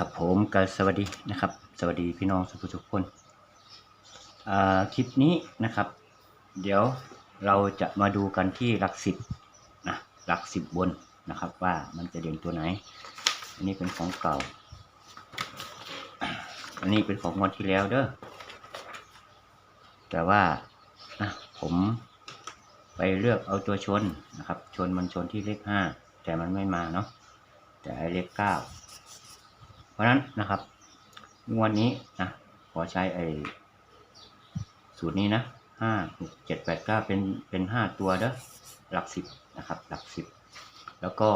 ครับผมก็สวัสดีนะครับ สวัสดีพี่น้องทุกทุกคนอ่าคลิปนี้นะครับ เดี๋ยวเราจะมาดูกันที่หลักสิบนะหลักสิบบนนะครับ ว่ามันจะเด่นตัวไหน อันนี้เป็นของเก่า อันนี้เป็นของงวดที่แล้วเด้อแต่ว่านะผมไปเลือกเอาตัวชนนะครับ ชนมันชนที่เลขห้าแต่มันไม่มาเนาะแต่เลขเก้า เพราะนั้นนะครับงวดนี้นะขอใช้ไอ้สูตรนี้นะห้าหกเจ็ดแปดเก้าเป็นเป็นห้าตัวเด้อหลักสิบนะครับ หลักสิบแล้วก็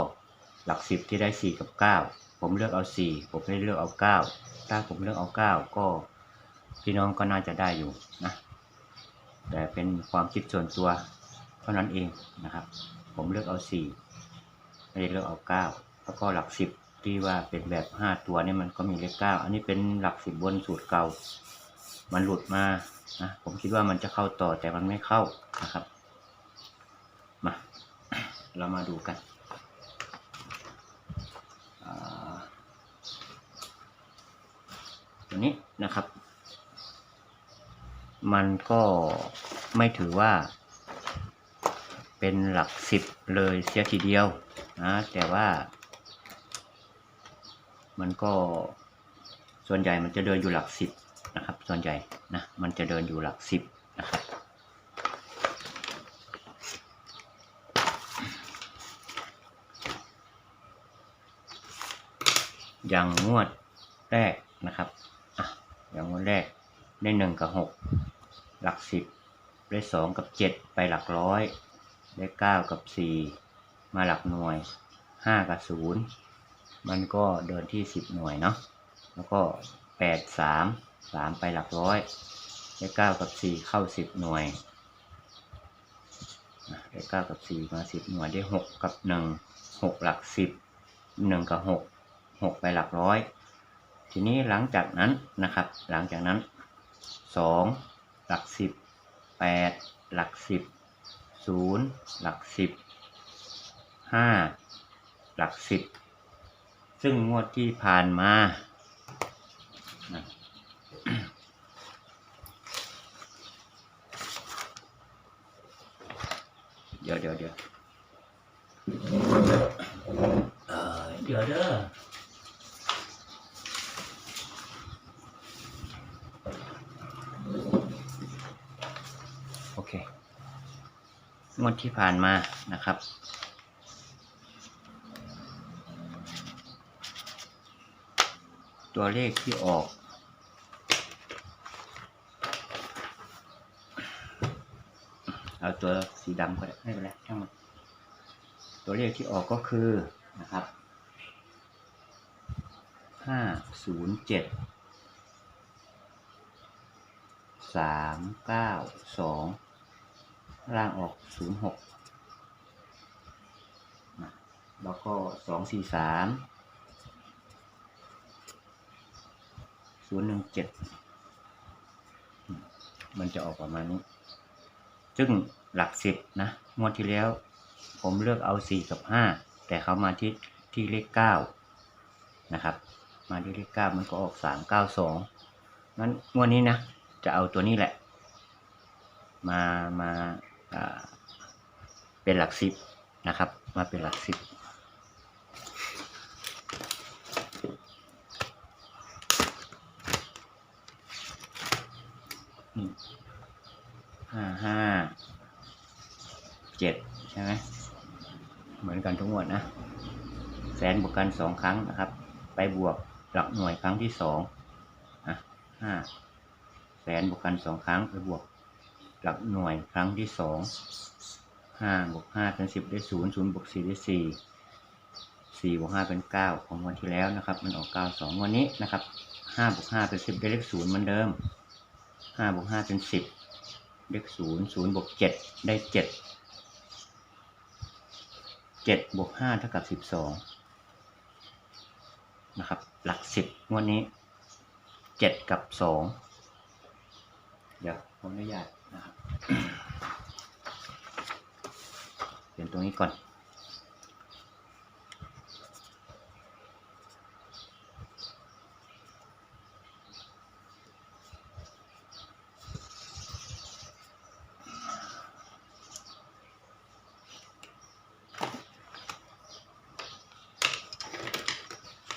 หลักสิบที่ได้สี่กับเก้าผมเลือกเอาสี่ผมไม่เลือกเอาเก้าถ้าผมเลือกเอาเก้าก็พี่น้องก็น่าจะได้อยู่นะแต่เป็นความคิดส่วนตัวเท่านั้นเองนะครับ ผมเลือกเอาสี่ไม่ได้เลือกเอาเก้าแล้วก็หลักสิบ ที่ว่าเป็นแบบห้าตัวเนี่ยมันก็มีเลขเก้าอันนี้เป็นหลักสิบบนสูตรเก่า มันหลุดมานะผมคิดว่ามันจะเข้าต่อแต่มันไม่เข้านะครับ มา เรามาดูกันอ่าตัวนี้นะครับ มันก็ไม่ถือว่า เป็นหลักสิบเลยเสียทีเดียวนะแต่ว่า มันก็ส่วนใหญ่มันจะเดินอยู่หลักสิบนะครับ ส่วนใหญ่นะมันจะเดินอยู่หลักสิบนะครับอย่างงวดแรกนะครับอะอย่างงวดแรกได้หนึ่งกับหกหลักสิบได้สองกับเจ็ดไปหลักร้อย ได้เก้ากับสี่มาหลักหน่วยห้ากับศูนย์ มันก็เดินที่สิบหน่วยเนาะแล้วก็แปดสามสามไปหลักร้อยได้เก้ากับสี่เข้าสิบหน่วยได้เก้ากับสี่มาสิบหน่วยได้หกกับหนึ่งหกหลักสิบหนึ่งกับหกหกไปหลักร้อย ทีนี้หลังจากนั้นนะครับ หลังจากนั้นสองหลักสิบแปดหลักสิบศูนย์หลักสิบห้าหลักสิบ ซึ่งงวดที่ผ่านมาเดี๋ยวเดี๋ยวเดี๋ยวเอ่อเดี๋ยวเด้อโอเคงวดที่ผ่านมานะครับ ตัวเลขที่ออก เอาตัวสีดำก็ได้ไม่เป็นไรช่างมันตัวเลขที่ออกก็คือนะครับห้าศูนย์เจ็ดสามเก้าสองล่างออกศูนย์หกแล้วก็สองสี่สาม ศูนย์หนึ่งเจ็ดมันจะออกประมาณนี้ ซึ่งหลักสิบนะ งวดที่แล้ว ผมเลือกเอาสี่กับห้าแต่เขามาที่ที่เลขเก้านะครับ มาที่เลขเก้ามันก็ออกสามเก้าสองงั้นงวดนี้นะ จะเอาตัวนี้แหละ มามาอ่าเป็นหลักสิบนะครับ มาเป็นหลักสิบ ห้าห้า เจ็ดใช่ไหมเหมือนกันทุกงวดนะ แสนบวกกันสองครั้งนะครับ ไปบวกหลักหน่วยครั้งที่สองอะห้าแสนบวกกันสองครั้งไปบวกหลักหน่วยครั้งที่สองห้าบวกห้าเป็นสิบได้ศูนย์ศูนย์บวกสี่ได้สี่สี่บวกห้าเป็นเก้าของวันที่แล้วนะครับ มันออกเก้าสองวันนี้นะครับห้าบวกห้าเป็นสิบได้เลขศูนย์เหมือนเดิมห้าบวกห้าเป็นสิบเลขศูนย์ศูนย์บวกเจ็ดได้เจ็ด เจ็ดบวกห้าเท่ากับสิบสองนะครับ หลักสิบงวดนี้เจ็ดกับสองเดี๋ยวผมอนุญาตนะครับเปลี่ยนตรงนี้ก่อน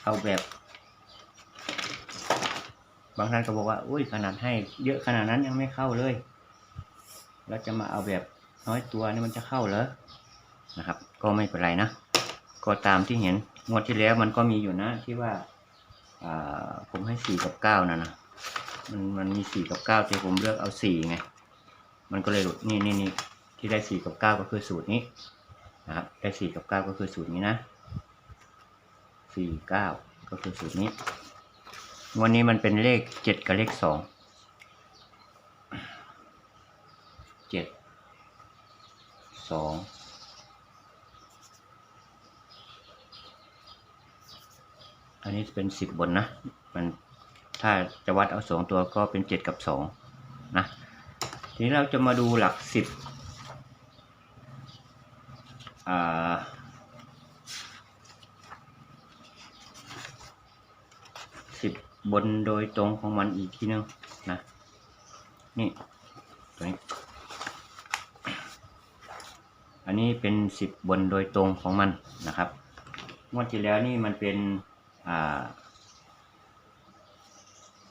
เอาแบบ บางท่านก็บอกว่าอุ้ยขนาดให้ เยอะขนาดนั้นยังไม่เข้าเลยแล้วจะมาเอาแบบน้อยตัวนี่มันจะเข้าเหรอนะครับ ก็ไม่เป็นไรนะก็ตามที่เห็นงวดที่แล้วมันก็มีอยู่นะที่ว่าผมให้สี่กับเก้านะนะมันมันมีสี่กับเก้าแต่ผมเลือกเอาสี่ไง มันก็เลยหลุดนี่นี่นี่ที่ได้สี่กับเก้าก็คือสูตรนี้นะครับได้สี่กับเก้าก็คือสูตรนี้นะ สี่เก้าก็คือสูตรนี้ วันนี้มันเป็นเลขเจ็ดกับเลขสองเจ็ดสองอันนี้เป็นสิบบนนะ มันถ้าจะวัดเอาสองตัวก็เป็นเจ็ดกับสองนะ ทีนี้เราจะมาดูหลักสิบอ่า สิบบนโดยตรงของมันอีกทีนึงนะ นี่ตัวนี้ อันนี้เป็นสิบบนโดยตรงของมันนะครับงวดที่แล้วนี่มันเป็นอ่า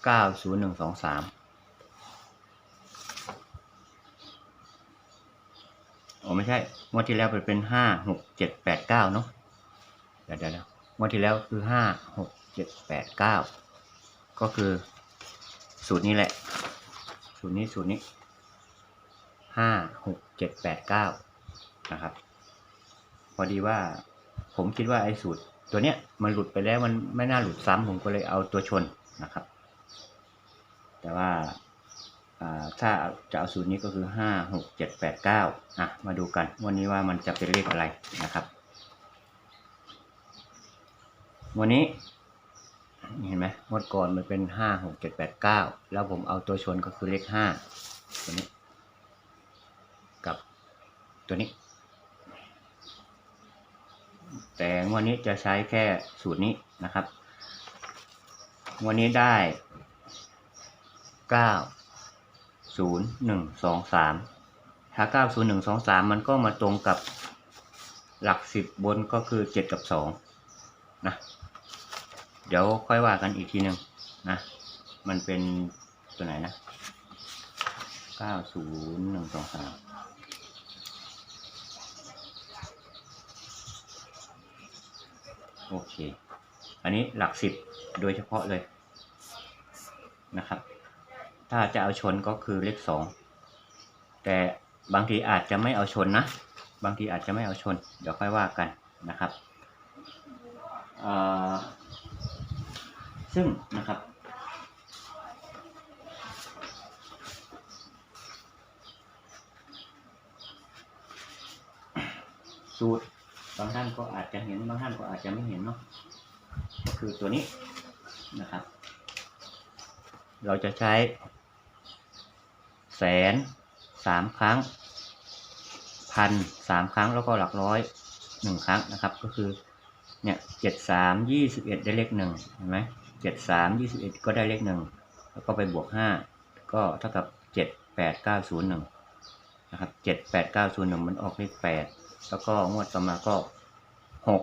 เก้าศูนย์หนึ่งสองสามอ๋อไม่ใช่งวดที่แล้วเป็นห้าหกเจ็ดแปดเก้าเนาะเดี๋ยวเดี๋ยวงวดที่แล้วคือห้าหกเจ็ดแปดเก้า ก็คือ สูตรนี้แหละ สูตรนี้สูตรนี้ห้าหกเจ็ดแปดเก้านะครับ พอดีว่า ผมคิดว่าไอ้สูตร ตัวเนี้ยมันหลุดไปแล้วมันไม่น่าหลุดซ้ำผมก็เลยเอาตัวชนนะครับ แต่ว่าอ่าถ้าจะเอาสูตรนี้ก็คือห้าหกเจ็ดแปดเก้าอะมาดูกันวันนี้ว่ามันจะเป็นเลขอะไรนะครับ วันนี้ เห็นไหมงวดก่อนมันเป็นห้าหกเจ็ดแปดเก้าแล้วผมเอาตัวชนก็คือเลขห้าตัวนี้ กับตัวนี้ แต่งวันนี้จะใช้แค่สูตรนี้นะครับงวันนี้ได้เก้าศูนย์หนึ่งสองสามถ้าเก้าศูนย์หนึ่งสองสามมันก็มาตรงกับหลักสิบบนก็คือเจ็ดกับสองนะ เดี๋ยวค่อยว่ากันอีกทีหนึ่งนะ มันเป็นตัวไหนนะเก้าศูนย์หนึ่งสองสามโอเค อันนี้หลักสิบโดยเฉพาะเลยนะครับ ถ้าจะเอาชนก็คือเลขสองแต่บางทีอาจจะไม่เอาชนนะ บางทีอาจจะไม่เอาชน เดี๋ยวค่อยว่ากันนะครับอ่า ซึ่งนะครับ สูตรบางท่านก็อาจจะเห็นบางท่านก็อาจจะไม่เห็นเนาะก็คือตัวนี้นะครับ เราจะใช้ แสนสามครั้ง พันสามครั้งแล้วก็หลักร้อยหนึ่งครั้งนะครับ ก็คือเนี่ยเจ็ดสามยี่สิบเอ็ดได้เลขหนึ่งเห็นไหม เจ็ดสามยี่สิบเอ็ดก็ได้เลขหนึ่งแล้วก็ไปบวกห้าก็เท่ากับเจ็ดแปดเก้าศูนย์หนึ่งนะครับเจ็ดแปดเก้าศูนย์หนึ่งมันออกเลขแปดแล้วก็งวดต่อมาก็หก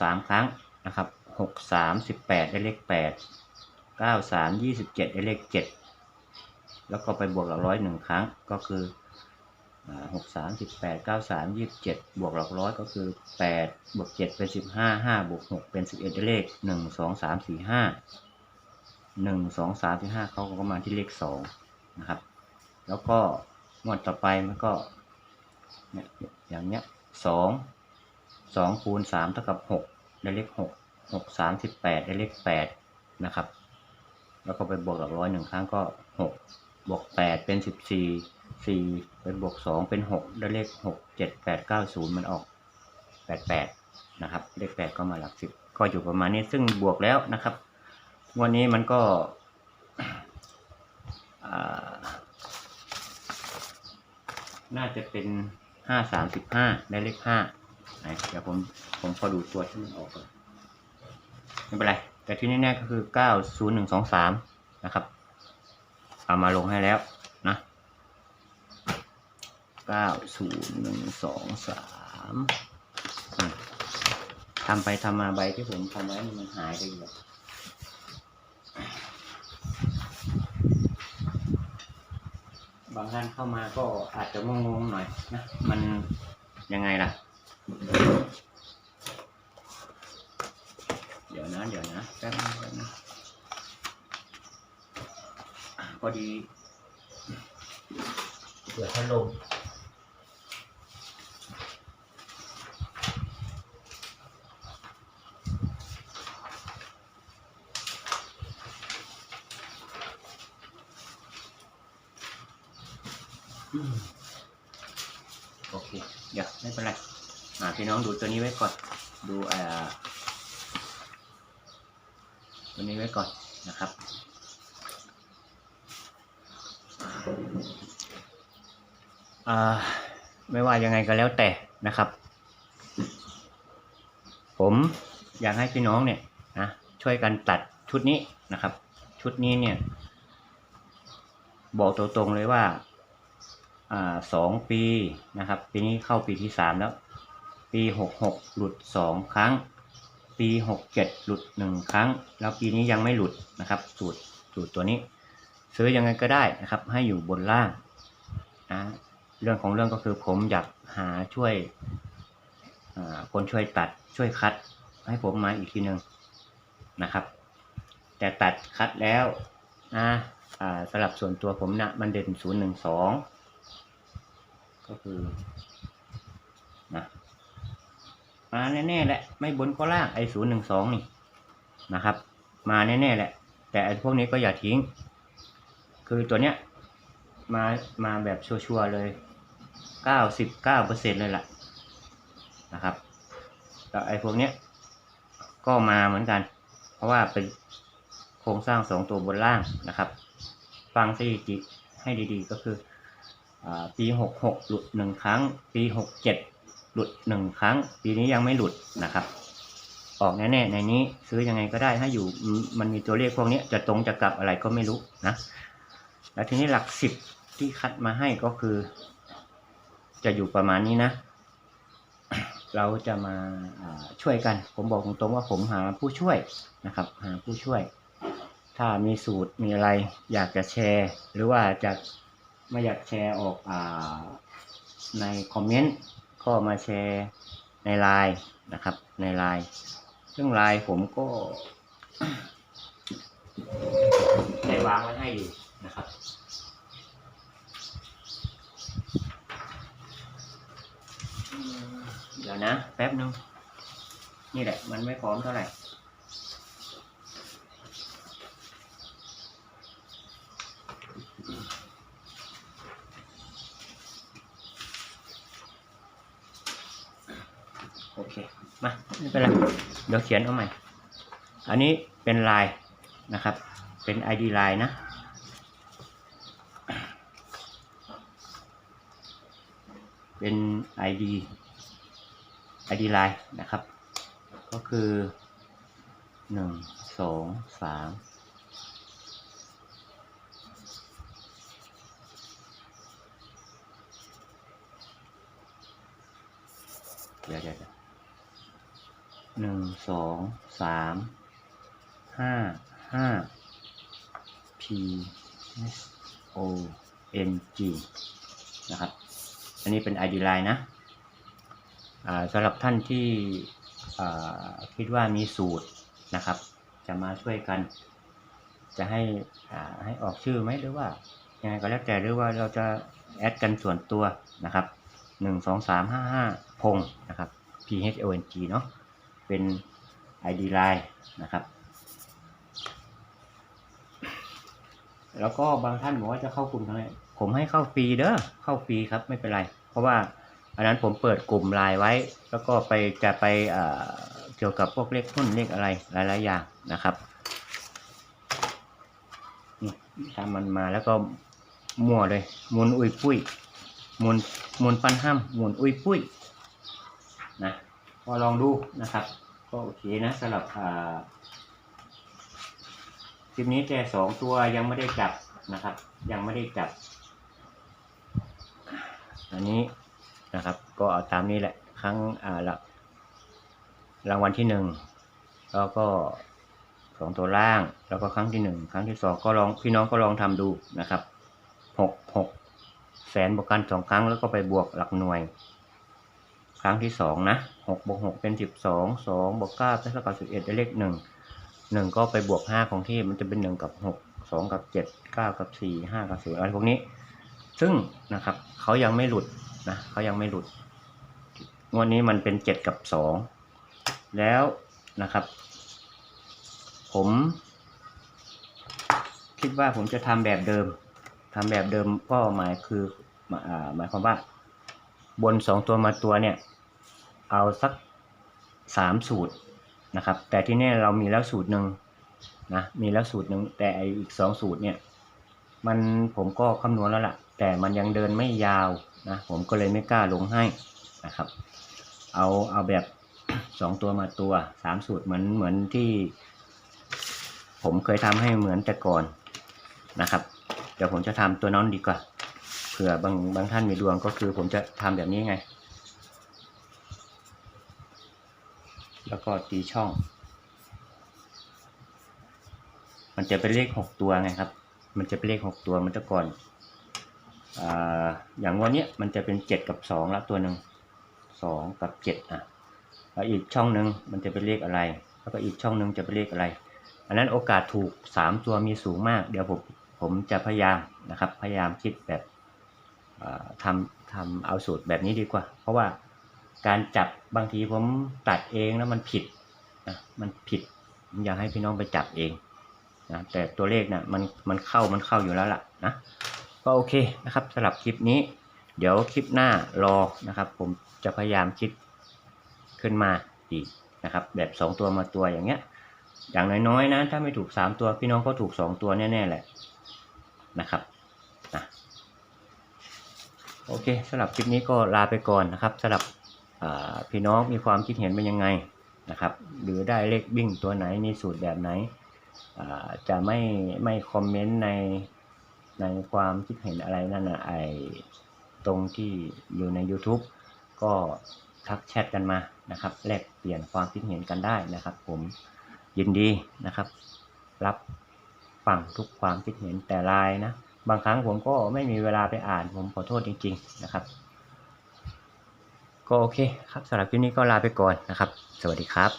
สามครั้งนะครับหกสามสิบแปดได้เลขแปดเก้าสามยี่สิบเจ็ดได้เลขเจ็ดแล้วก็ไปบวกหลักร้อยหนึ่งครั้งก็คือ หกสามสิบแปดเก้าสามยี่สิบเจ็ดบวกหลักร้อยก็คือแปดบวกเจ็ดเป็นสิบห้าห้าบวกหกเป็นสิบเอ็ดเลขหนึ่งสองสามสี่ห้าหนึ่งสองสามสี่ห้าเขาก็มาที่เลขสองนะครับ แล้วก็งวดต่อไปมันก็เนี่ยอย่างเนี้ยสองสองคูณสามเท่ากับหกได้เลขหกหกสามสิบแปดได้เลขแปดนะครับ แล้วก็ไปบวกหลักร้อยหนึ่งครั้งก็หกบวกแปดเป็นสิบสี่ สี่ไปบวกสองเป็นหกได้เลขหกเจ็ดแปดเก้าศูนย์มันออกแปดแปดนะครับ เลขแปดก็มาหลักสิบก็อยู่ประมาณนี้ซึ่งบวกแล้วนะครับวันนี้มันก็น่าจะเป็นห้าสามสิบห้าได้เลขห้าเดี๋ยวผมผมขอดูตัวที่มันออกก่อนไม่เป็นไร แต่ที่แน่ๆก็คือเก้าศูนย์หนึ่งสองสามนะครับ เอามาลงให้แล้ว เก้าศูนย์หนึ่งสองสามทำไปทำมาใบที่ผมทำไว้มันหายไปเยอะบางท่านเข้ามาก็อาจจะงงๆหน่อยนะ มันยังไงล่ะ เดี๋ยวนะ เดี๋ยวนะแป๊บนึงแป๊บนึงอะพอดีเปิดพัดลม โอเค เดี๋ยวไม่เป็นไรอ่าพี่น้องดูตัวนี้ไว้ก่อน ดูอ่าตัวนี้ไว้ก่อนนะครับอ่าไม่ว่ายังไงก็แล้วแต่นะครับ ผมอยากให้พี่น้องเนี่ยนะช่วยกันตัดชุดนี้นะครับ ชุดนี้เนี่ย บอกตรงๆเลยว่า สองปีนะครับ ปีนี้เข้าปีที่สามแล้ว ปีหกหกหลุดสองครั้ง ปีหกเจ็ดหลุดหนึ่งครั้ง แล้วปีนี้ยังไม่หลุดนะครับ สูตรสูตรตัวนี้ ซื้อยังไงก็ได้นะครับ ให้อยู่บนล่างนะเรื่องของเรื่องก็คือผมอยากหาช่วยอ่าคนช่วยตัดช่วยคัดให้ผมมาอีกทีหนึ่งนะครับ แต่ตัดคัดแล้วนะอ่าสลับส่วนตัวผมนะมันเด่นศูนย์หนึ่งสอง ก็คือนะมาแน่ๆแหละ ไม่บนก็ล่างไอศูนย์หนึ่งสองนี่นะครับ มาแน่ๆแหละ แต่ไอพวกนี้ก็อย่าทิ้ง คือตัวเนี้ยมามาแบบชัวร์ๆเลยเก้าสิบเก้าเปอร์เซ็นเลยล่ะนะครับแต่ไอพวกเนี้ยก็มาเหมือนกัน เพราะว่าเป็นโครงสร้างสองตัวบนล่างนะครับ ฟังสถิติให้ดีๆก็คือ ปีหกหกหลุดหนึ่งครั้ง ปีหกเจ็ดหลุดหนึ่งครั้ง ปีนี้ยังไม่หลุดนะครับ ออกแน่ๆในนี้ซื้อยังไงก็ได้ถ้าอยู่มันมีตัวเลขพวกนี้จะตรงจะกลับอะไรก็ไม่รู้นะ แล้วทีนี้หลักสิบที่คัดมาให้ก็คือ จะอยู่ประมาณนี้นะ เราจะมาอ่าช่วยกัน ผมบอกตรงๆว่าผมหาผู้ช่วยนะครับ หาผู้ช่วย ถ้ามีสูตรมีอะไรอยากจะแชร์ หรือว่าจะ ไม่อยากแชร์ออกอาในคอมเมนต์ก็มาแชร์ในไลน์นะครับ ในไลน์ซึ่งไลน์ผมก็ได้วางไว้ให้อยู่นะครับเดี๋ยวนะ แป๊บนึง นี่แหละ มันไม่พร้อมเท่าไหร่ โอเค มาไม่เป็นไร เดี๋ยวเขียนเอาใหม่ อันนี้เป็นลายนะครับ เป็น ID ลายนะ เป็น ID ID ลายนะครับ ก็คือหนึ่งสองสามเดี๋ยวเดี๋ยวเดี๋ยว หนึ่งสองสามห้าห้า P S O N G นะครับ อันนี้เป็น ID line นะสำหรับท่านที่คิดว่ามีสูตรนะครับ จะมาช่วยกัน จะให้อ่าให้ออกชื่อไหมหรือว่ายังไงก็แล้วแต่หรือว่าเราจะแอดกันส่วนตัวนะครับหนึ่งสองสามห้าห้าพงนะครับ P H O N G เนาะ เป็น ID line นะครับ แล้วก็บางท่านบอกว่าจะเข้ากลุ่มทำไมผมให้เข้าฟรีเด้อเข้าฟรีครับไม่เป็นไร เพราะว่าอันนั้นผมเปิดกลุ่มไลน์ไว้ แล้วก็ไปจะไปเเกี่ยวกับพวกเลขหุ้นเลขอะไรหลายๆอย่างนะครับนี่ถ้ามันมาแล้วก็มั่วเลยหมุนอุ้ยปุ้ยหมุนหมุนปันห้ำหมุนอุ้ยปุ้ย พอลองดูนะครับ ก็โอเคนะสำหรับอ่าคลิปนี้แต่สองตัวยังไม่ได้จับนะครับ ยังไม่ได้จับ อันนี้นะครับ ก็เอาตามนี้แหละ ครั้งอ่าละรางวัลที่หนึ่งแล้วก็สองตัวล่าง แล้วก็ครั้งที่หนึ่งครั้งที่สองก็ลองพี่น้องก็ลองทำดูนะครับหกหกแสนบวกกันสองครั้งแล้วก็ไปบวกหลักหน่วย ครั้งที่สองนะหกบวกหกเป็นสิบสองสองบวกเก้าเป็นเท่ากับสิบเอ็ดได้เลขหนึ่งหนึ่งก็ไปบวกห้าของที่มันจะเป็นหนึ่งกับหกสองกับเจ็ดเก้ากับสี่ห้ากับสี่อะไรพวกนี้ ซึ่งนะครับเขายังไม่หลุดนะเขายังไม่หลุดงวดนี้มันเป็นเจ็ดกับสองแล้วนะครับ ผม คิดว่าผมจะทำแบบเดิมทำแบบเดิมก็หมายคือหมายความว่า บนสองตัวมาตัวเนี่ย เอาสักสามสูตรนะครับ แต่ที่นี่เรามีแล้วสูตรหนึ่งนะมีแล้วสูตรหนึ่งแต่อีกสองสูตรเนี่ย มันผมก็คำนวณแล้วล่ะ แต่มันยังเดินไม่ยาวนะ ผมก็เลยไม่กล้าลงให้นะครับ เอาเอาแบบสองตัวมาตัวสามสูตรเหมือนเหมือนที่ผมเคยทำให้เหมือนแต่ก่อนนะครับ เดี๋ยวผมจะทำตัวน้องดีกว่า ผื่อบางบางท่านมีดวงก็คือผมจะทำแบบนี้ไง แล้วก็ตีช่อง มันจะเป็นเลขหกตัวไงครับ มันจะเป็นเลขหกตัวมันจะก่อนออย่างวันนี้มันจะเป็นเจ็ดกับสองล้วตัวหนึ่งสองกับเจ็ดอะแล้วอีกช่องหนึ่งมันจะเป็นเลขอะไร แล้วก็อีกช่องหนึ่งจะเป็นเลขอะไร อันนั้นโอกาสถูกสามตัวมีสูงมาก เดี๋ยวผมผมจะพยายามนะครับ พยายามคิดแบบ ทำทำเอาสูตรแบบนี้ดีกว่า เพราะว่าการจับบางทีผมตัดเองแล้วมันผิดนะมันผิดผมอยากให้พี่น้องไปจับเองนะแต่ตัวเลขนะ่ะมันมันเข้ามันเข้าอยู่แล้วล่ะนะก็โอเคนะครับสำหรับคลิปนี้ เดี๋ยวคลิปหน้ารอนะครับ ผมจะพยายามคิดขึ้นมาอีกนะครับ แบบสองตัวมาตัวอย่างเงี้ย อย่างน้อยๆนะถ้าไม่ถูกสามตัวพี่น้องก็ถูกสองตัวแน่ๆแหละนะครับ โอเคสำหรับคลิปนี้ก็ลาไปก่อนนะครับสำหรับพี่น้องมีความคิดเห็นเป็นยังไงนะครับ หรือได้เลขวิ่งตัวไหนมีสูตรแบบไหน จะไม่ไม่คอมเมนต์ในในความคิดเห็นอะไรนั่นนะไอตรงที่อยู่ใน YouTube ก็ทักแชทกันมานะครับแลกเปลี่ยนความคิดเห็นกันได้นะครับ ผมยินดีนะครับ รับฟังทุกความคิดเห็นแต่ไลายนะ บางครั้งผมก็ไม่มีเวลาไปอ่านผมขอโทษจริง ๆ นะครับ ก็โอเคครับสำหรับคลิปนี้ก็ลาไปก่อนนะครับ สวัสดีครับ